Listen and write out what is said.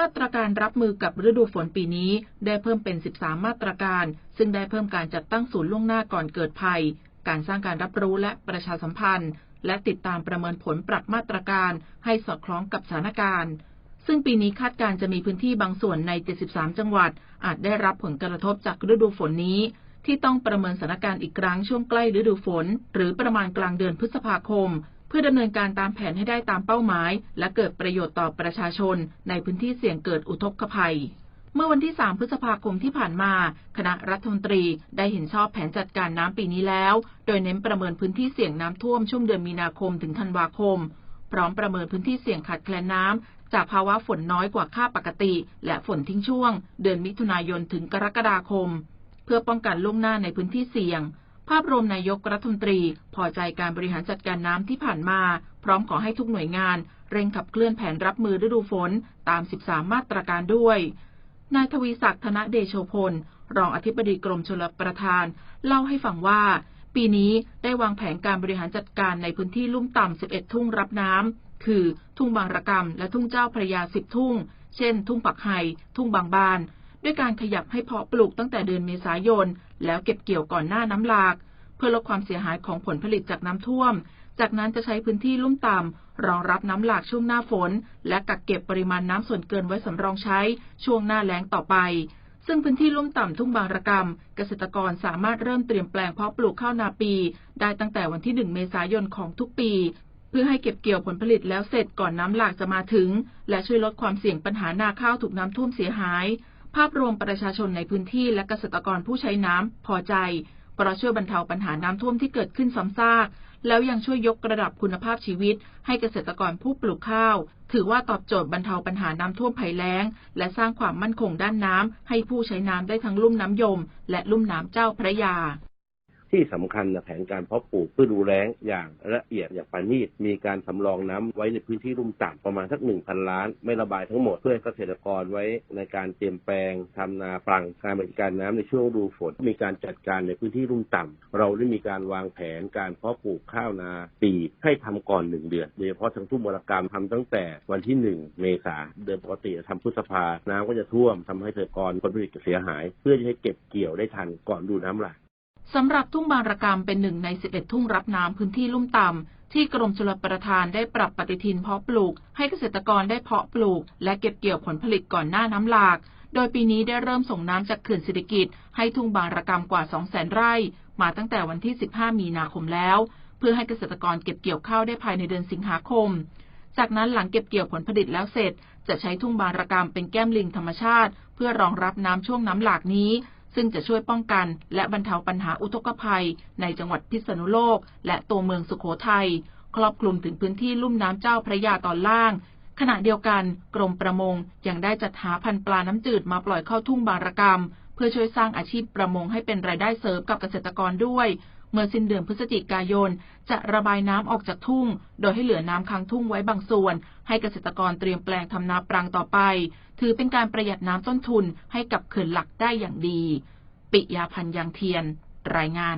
มาตรการรับมือกับฤดูฝนปีนี้ได้เพิ่มเป็น 13 มาตรการ ซึ่งได้เพิ่มการจัดตั้งศูนย์ล่วงหน้าก่อนเกิดภัย การสร้างการรับรู้และประชาสัมพันธ์ และติดตามประเมินผลปรับมาตรการให้สอดคล้องกับสถานการณ์ ซึ่งปีนี้คาดการจะมีพื้นที่บางส่วนใน 73 จังหวัด อาจได้รับผลกระทบจากฤดูฝนนี้ ที่ต้องประเมินสถานการณ์อีกครั้งช่วงใกล้ฤดูฝน หรือประมาณกลางเดือนพฤษภาคม เพื่อดำเนินการตามแผนให้ได้ตามเป้าหมาย และเกิดประโยชน์ต่อประชาชน ในพื้นที่เสี่ยงเกิดอุทกภัยเมื่อวันที่ 3 พฤษภาคมที่ผ่านมา คณะรัฐมนตรีได้เห็นชอบแผนจัดการน้ำปีนี้แล้ว โดยเน้นประเมินพื้นที่เสี่ยงน้ำท่วมช่วงเดือนมีนาคมถึงธันวาคม พร้อมประเมินพื้นที่เสี่ยงขาดแคลนน้ำจากภาวะฝนน้อยกว่าค่าปกติ และฝนทิ้งช่วง เดือนมิถุนายนถึงกรกฎาคม เพื่อป้องกันล่วงหน้าในพื้นที่เสี่ยง ภาพรวมนายกรัฐมนตรี พอใจการบริหารจัดการน้ำที่ผ่านมา พร้อมขอให้ทุกหน่วยงาน เร่งขับเคลื่อนแผนรับมือฤดูฝนตาม 13 มาตรการด้วย นายทวีศักดิ์ธนเดโชพล รองอธิบดีกรมชลประทาน เล่าให้ฟังว่า ปีนี้ได้วางแผนการบริหารจัดการในพื้นที่ลุ่มต่ำ 11 ทุ่งรับน้ำคือทุ่งบางระกำและทุ่งเจ้าพระยา 10 ทุ่ง เช่น ทุ่งปักไห่ทุ่งบางบานด้วยการขยับให้เพาะปลูกตั้งแต่เดือนเมษายน แล้วเก็บเกี่ยวก่อนหน้าน้ำหลาก เพื่อลดความเสียหายของผลผลิตจากน้ำท่วม จากนั้นจะใช้พื้นที่ลุ่มต่ำรองรับน้ำหลากช่วงหน้าฝน และกักเก็บปริมาณน้ำส่วนเกินไว้สำรองใช้ช่วงหน้าแล้งต่อไป ซึ่งพื้นที่ลุ่มต่ำทุ่งบางระกำเกษตรกรสามารถเริ่มเตรียมแปลงเพาะปลูกข้าวนาปี ได้ตั้งแต่วันที่ 1 เมษายนของทุกปีเพื่อให้เก็บเกี่ยวผลผลิตแล้วเสร็จก่อนน้ำหลากจะมาถึง และช่วยลดความเสี่ยงปัญหานาข้าวถูกน้ำท่วมเสียหาย ภาพรวมประชาชนในพื้นที่และเกษตรกรผู้ใช้น้ำพอใจ เพราะช่วยบรรเทาปัญหาน้ำท่วมที่เกิดขึ้นซ้ำซาก แล้วยังช่วยยกระดับคุณภาพชีวิต ให้เกษตรกรผู้ปลูกข้าว ถือว่าตอบโจทย์บรรเทาปัญหาน้ำท่วมภัยแล้ง และสร้างความมั่นคงด้านน้ำให้ผู้ใช้น้ำได้ทั้งลุ่มน้ำยม และลุ่มน้ำเจ้าพระยา ที่สำคัญนะแผนการเพาะปลูกเพื่อดูแล้งอย่างละเอียดอย่างปานีตมีการสำรองน้ำไว้ในพื้นที่ลุ่มต่ำประมาณสักหนึ่งพันล้าน ไม่ระบายทั้งหมดเพื่อเกษตรกรไว้ในการเตรียมแปลงทำนาปลังการบริการน้ำในช่วงดูฝน มีการจัดการในพื้นที่ลุ่มต่ำเราได้มีการวางแผนการเพาะปลูกข้าวนาปีให้ทำก่อนหนึ่งเดือนโดยเฉพาะทางทุ่งบรกรรมทำตั้งแต่วันที่หนึ่งเมษาเดือนปกติทำพฤษภาน้ำก็จะท่วมทำให้เกษตรกรผลผลิตเสียหาย เพื่อจะให้เก็บเกี่ยวได้ทันก่อนดูน้ำหลาก สำหรับทุ่งบางระกำเป็นหนึ่งใน 11 ทุ่งรับน้ำพื้นที่ลุ่มต่ำ ที่กรมชลประทานได้ปรับปฏิทินเพาะปลูก ให้เกษตรกรได้เพาะปลูก และเก็บเกี่ยวผลผลิตก่อนหน้าน้ำหลาก โดยปีนี้ได้เริ่มส่งน้ำจากเขื่อนสิริกิตให้ทุ่งบางระกำกว่า 200,000 ไร่ มาตั้งแต่วันที่ 15 มีนาคมแล้ว เพื่อให้เกษตรกรเก็บเกี่ยวข้าวได้ภายในเดือนสิงหาคม จากนั้นหลังเก็บเกี่ยวผลผลิตแล้วเสร็จ จะใช้ทุ่งบางระกำเป็นแก้มลิงธรรมชาติ เพื่อรองรับน้ำช่วงน้ำหลากนี้ ซึ่งจะช่วยป้องกัน และบรรเทาปัญหาอุทกภัย ในจังหวัดพิษณุโลก และตัวเมืองสุขโขทัยครอบคลุมถึงพื้นที่ลุ่มน้ำเจ้าพระยาตอนล่าง ขณะเดียวกัน กรมประมงยังได้จัดหาพันธุ์ปลาน้ำจืดมาปล่อยเข้าทุ่งบางระกำเพื่อช่วยสร้างอาชีพประมงให้เป็นรายได้เสริมกับเกษตรกรด้วย เมื่อสิ้นเดือนพฤศจิกายน จะระบายน้ำออกจากทุ่ง โดยให้เหลือน้ำค้างทุ่งไว้บางส่วน ให้เกษตรกรเตรียมแปลงทำนาปรังต่อไป ถือเป็นการประหยัดน้ำต้นทุนให้กับเขื่อนหลักได้อย่างดี ปิยาพันยังเทียน รายงาน